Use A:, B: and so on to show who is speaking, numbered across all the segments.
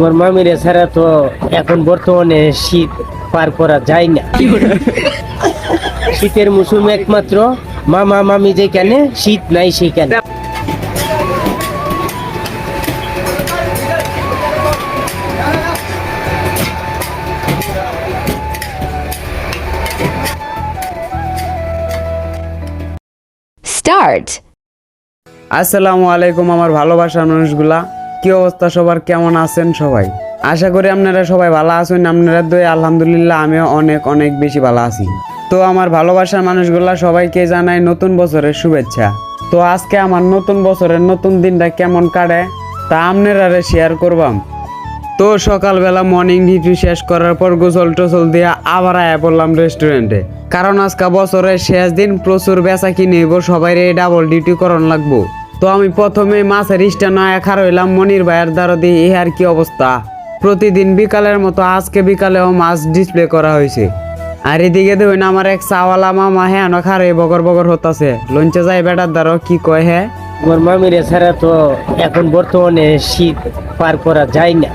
A: আমার মামির ছাড়া তো এখন বর্তমানে শীত পার করা যায় না। শীতের মৌসুম একমাত্র মামা মামি যেখানে শীত নাই সেখানে।
B: Start.
C: আসসালামু আলাইকুম আমার ভালোবাসার মানুষগুলা। কি অবস্থা? সবার কেমন আছেন সবাই? আশা করি আপনারা সবাই ভালো আছেন। আপনারা দই আলহামদুলিল্লাহ, আমিও অনেক অনেক বেশি ভালো আছি। তো আমার ভালোবাসার মানুষগুলা সবাইকে জানাই নতুন বছরের শুভেচ্ছা। তো আজকে আমার নতুন বছরের নতুন দিনটা কেমন কাটে, তা আপনারা শেয়ার করবাম। তো সকালবেলা মর্নিং ডিউটি শেষ করার পর গোসল টোসল দিয়ে আবার আয়া পড়লাম রেস্টুরেন্টে কারণ আজকে বছরের শেষ দিন প্রচুর বেচা কিনে সবাই ডাবল ডিউটি করন লাগবো। তো আমি প্রথমে মাছের স্ট্যান্ড আয়া খার হইলাম মনির ভাইয়ের দ্বারা দিয়ে আর কি অবস্থা? প্রতিদিন বিকালের মতো আজকে বিকালেও মাছ ডিসপ্লে করা হয়েছে আর এদিকে দেখুন আমার এক চাওয়ালা মামা হ্যাঁ খারে বগর বগর হতাছে। লঞ্চে যাই বেটার দ্বারা কি কয় হ্যাঁ?
A: আমার মামির ছাড়া তো এখন বর্তমানে শীত পার করা যায় না।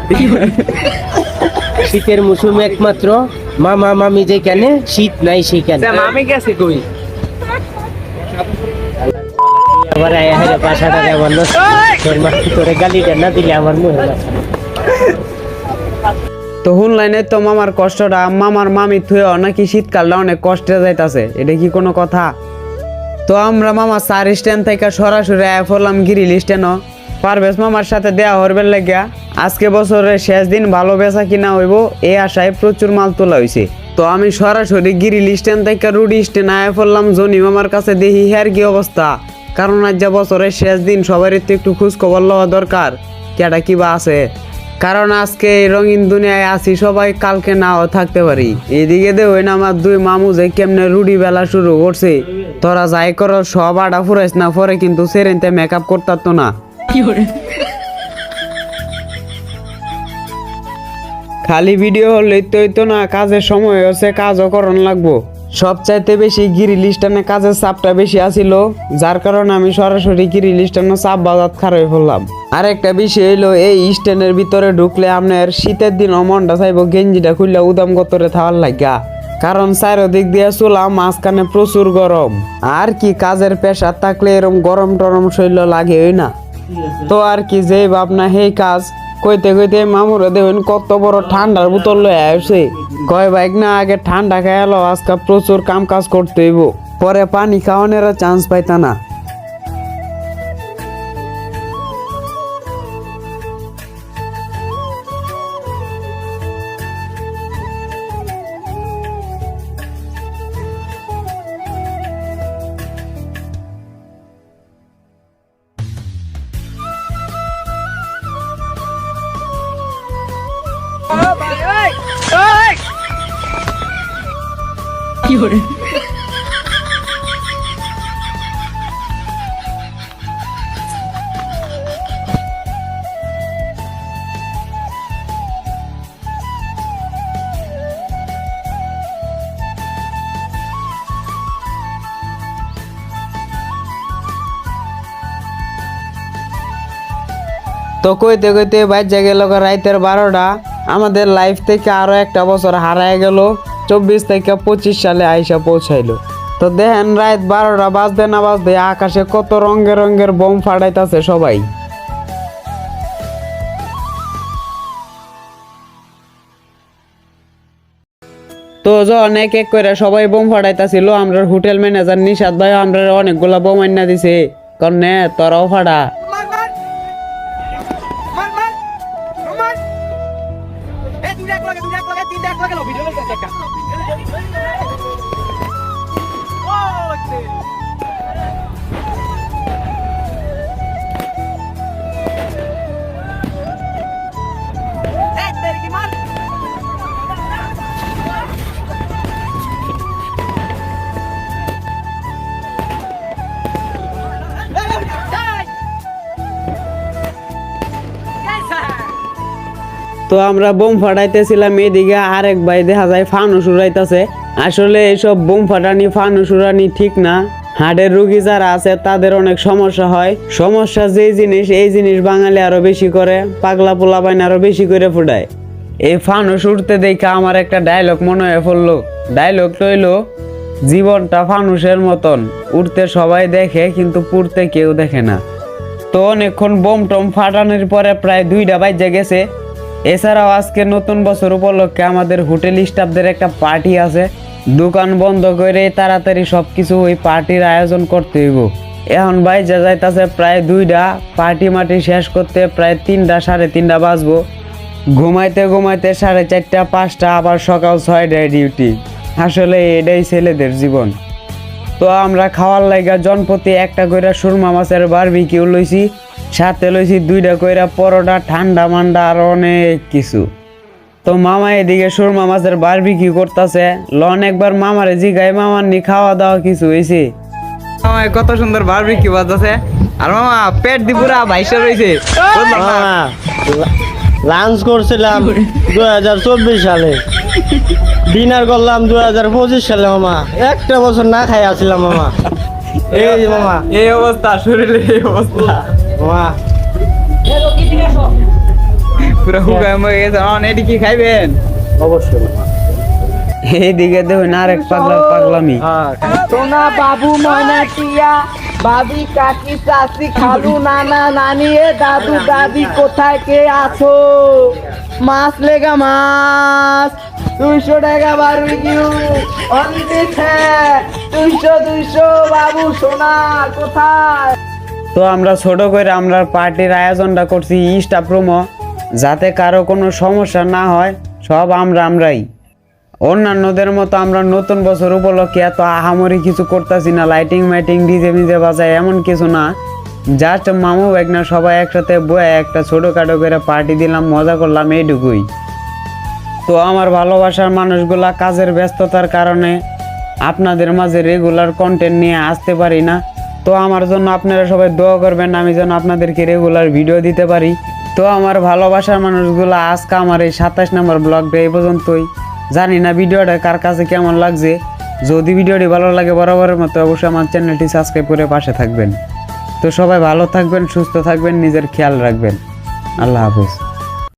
A: শীতের মৌসুম একমাত্র মামা মামি যেখানে শীত নাই সেখানে।
C: আমি গেছি কই? লাইনে তো মামার কষ্টটা মামার মামি থুয়ে নাকি শীতকালটা অনেক কষ্টে যাইতাছে, এটা কি কোনো কথা? তো আমরা মামা চার স্ট্যান্ড থেকে সরাসরি গিরিল পারভেজ মামার সাথে দেয়া আজকে বছরের শেষ দিন ভালো বেচা কিনা হইব এই আশায় প্রচুর মাল তোলা হয়েছে তো আমি সরাসরি গিরিল স্ট্যান্ড থেকে রুডি স্ট্যান্ড আয়া পড়লাম, জনি মামার কাছে দেখি হ্যার কি অবস্থা। কারণ আজ যা বছরের শেষ দিন সবারই তো একটু খোঁজ খবর লওয়া দরকার। কেটা কি বা আছে? কারণ আজকে এই রঙিন দুনিয়ায় আছি সবাই কালকে নাও থাকতে পারি। এদিকে দে না আমার দুই মামু যে কেমনে রুডি বেলা শুরু করছে। তোরা যাই কর সব আডা ফুরাইস না পরে কিন্তু সেরেনতে মেকআপ করতার তো না খালি ভিডিও হলে তো না কাজের সময় হচ্ছে কাজও করন লাগবো। সবচাইতে বেশি গিরি লিস্টানে কাজের চাপটা বেশি আসিল যার কারণে আমি সরাসরি গিরি লিস্টানে চাপ বাজাত খারাপ হলাম। আর একটা বিষয় হইল, এই স্ট্যান্ডের ভিতরে ঢুকলে আপনার শীতের দিন মনটা চাইব, গেঞ্জিটা খুললে উদাম গতরে থাওয়ার লাগা কারণ চারোদিক দিয়ে চুলা, মাঝখানে প্রচুর গরম। আর কি কাজের পেশা থাকলে এরম গরম টরম শৈল লাগে না? তো আর কি যে ভাবনা সেই কাজ, কইতে কইতে মামুরে দেখুন কত বড় ঠান্ডার বোতল লয়ে আসছে কয় বাইক না, আগে ঠান্ডা খাইলো আজকে প্রচুর কাম কাজ করতে হইব। পরে পানি খাওয়ানোর চান্স পাইতা না। তো কইতে কইতে বাচ্চা গেল রাইতের বারোটা। আমাদের লাইফ থেকে আরও একটা বছর হারায় গেল। চব্বিশ থেকে পঁচিশ সালে আইসা পৌঁছাইলো। তো দেখেন, রাত বারোটা বাজতে না বাজতে আকাশে কত রঙের রঙের বোম ফাটাইতাছে সবাই। তো যখন এক এক করে সবাই বোম ফাটাইতাছিল আমরা হোটেল ম্যানেজার নিশাদ ভাই আমরা অনেকগুলা বোম আইনা দিছে। কারণ তোরাও ফাটা।
D: Eh, এক লাগে, তুই দেখ লাগে, তুই দেখ লাগে, ভিডিও একটা।
C: তো আমরা বোম ফাটাইতেছিলাম, এদিকে আরেক ভাই দেখা যায় ফানুস উড়াইতেছে আসলে এইসব বোম ফাটানি ফানুস উড়ানি ঠিক না। হার্টের রুগী যারা আছে, তাদের অনেক সমস্যা হয়। সমস্যা যেই জিনিস, এই জিনিস বাঙালি আরও বেশি করে, পাগলা পোলা বাইন আরও বেশি করে ফুটায়। এই ফানুস উঠতে দেখে আমার একটা ডায়লগ মনে হয়ে পড়ল। ডায়লগ রইল জীবনটা ফানুসের মতন। উঠতে সবাই দেখে, কিন্তু পুড়তে কেউ দেখে না। তো অনেকক্ষণ বোম টম ফাটানোর পরে প্রায় দুইটা বাজে গেছে। এছাড়াও আজকে নতুন বছর উপলক্ষে আমাদের হোটেল স্টাফদের একটা পার্টি আছে। দোকান বন্ধ করে তাড়াতাড়ি সব কিছু ওই পার্টির আয়োজন করতে হইব। এখন বাইজা যাইতাছে প্রায় দুইটা, পার্টি মাটি শেষ করতে প্রায় তিনটা, সাড়ে তিনটা বাজবো। ঘুমাইতে ঘুমাইতে সাড়ে চারটা, পাঁচটা, আবার সকাল ছয়টায় ডিউটি। আসলে এটাই ছেলেদের জীবন। তো আমরা খাওয়ার লাইগা জনপ্রতি একটা কইরা সুরমা মাছের বারবিকিউ লইছি। সাথে লইছি দুইটা কইরা পরোটা ঠান্ডা মান্ডা আর অনেক কিছু। তো মামা এদিকে সুরমা মাছের বারবিকিউ করতেছে। লন একবার মামারে জিগাই মামার নি খাওয়া দাওয়া কিছু হয়েছে
B: মামায় কত সুন্দর বারবিকিউ বাজছে। আর মামা পেট দি পুরা ভাইসা রইছে।
A: লাঞ্চ করছিলাম দু হাজার চব্বিশ সালে। ডিনার করলাম দু হাজার পঁচিশ সালে মামা। একটা বছর না খাই আসছিলাম মামা। এই মামা।
B: এই অবস্থা শরীরে এই অবস্থা।
A: মামা
B: পুরো হুগায় মরে গেছে। অন এটি কি খাইবেন?
A: অবশ্যই।
C: এইদিকে দেখুন আরেক পাগলা পাগলামি।
A: হ্যাঁ।
D: সোনা বাবু ময়না টিয়া বাবি কাকি চাচি খালু নানা নানি এ দাদু দাদি কোথায়? কে আছো? মাছ লেগা মাছ। দুইশো টাকা বারবিকিউ অনদিছে দুইশো দুইশো বাবু সোনা কোথায়?
C: তো আমরা ছোট করে আমরা পার্টির আয়োজনটা করছি স্টাফ প্রোমো, যাতে কারও কোনো সমস্যা না হয়, সব আমরা আমরাই। অন্যান্যদের মতো আমরা নতুন বছর উপলক্ষে এত আহামরি কিছু করতেছি না লাইটিং মাইটিং ডিজে মিজে বাজায়, এমন কিছু না। জাস্ট মামু না সবাই একসাথে বয়ে একটা ছোটো ছোটোখাটো করে পার্টি দিলাম, মজা করলাম এইটুকুই। তো আমার ভালোবাসার মানুষগুলা কাজের ব্যস্ততার কারণে আপনাদের মাঝে রেগুলার কন্টেন্ট নিয়ে আসতে পারি না। তো আমার জন্য আপনারা সবাই দোয়া করবেন, আমি যেন আপনাদেরকে রেগুলার ভিডিও দিতে পারি। তো আমার ভালোবাসার মানুষগুলো আজকে আমার এই সাতাশ নম্বর ব্লগটা এই পর্যন্তই। জানি না ভিডিওটা কার কাছে কেমন লাগছে। যদি ভিডিওটি ভালো লাগে বরাবরের মতো অবশ্যই আমার চ্যানেলটি সাবস্ক্রাইব করে পাশে থাকবেন। তো সবাই ভালো থাকবেন, সুস্থ থাকবেন, নিজের খেয়াল রাখবেন। আল্লাহ হাফিজ।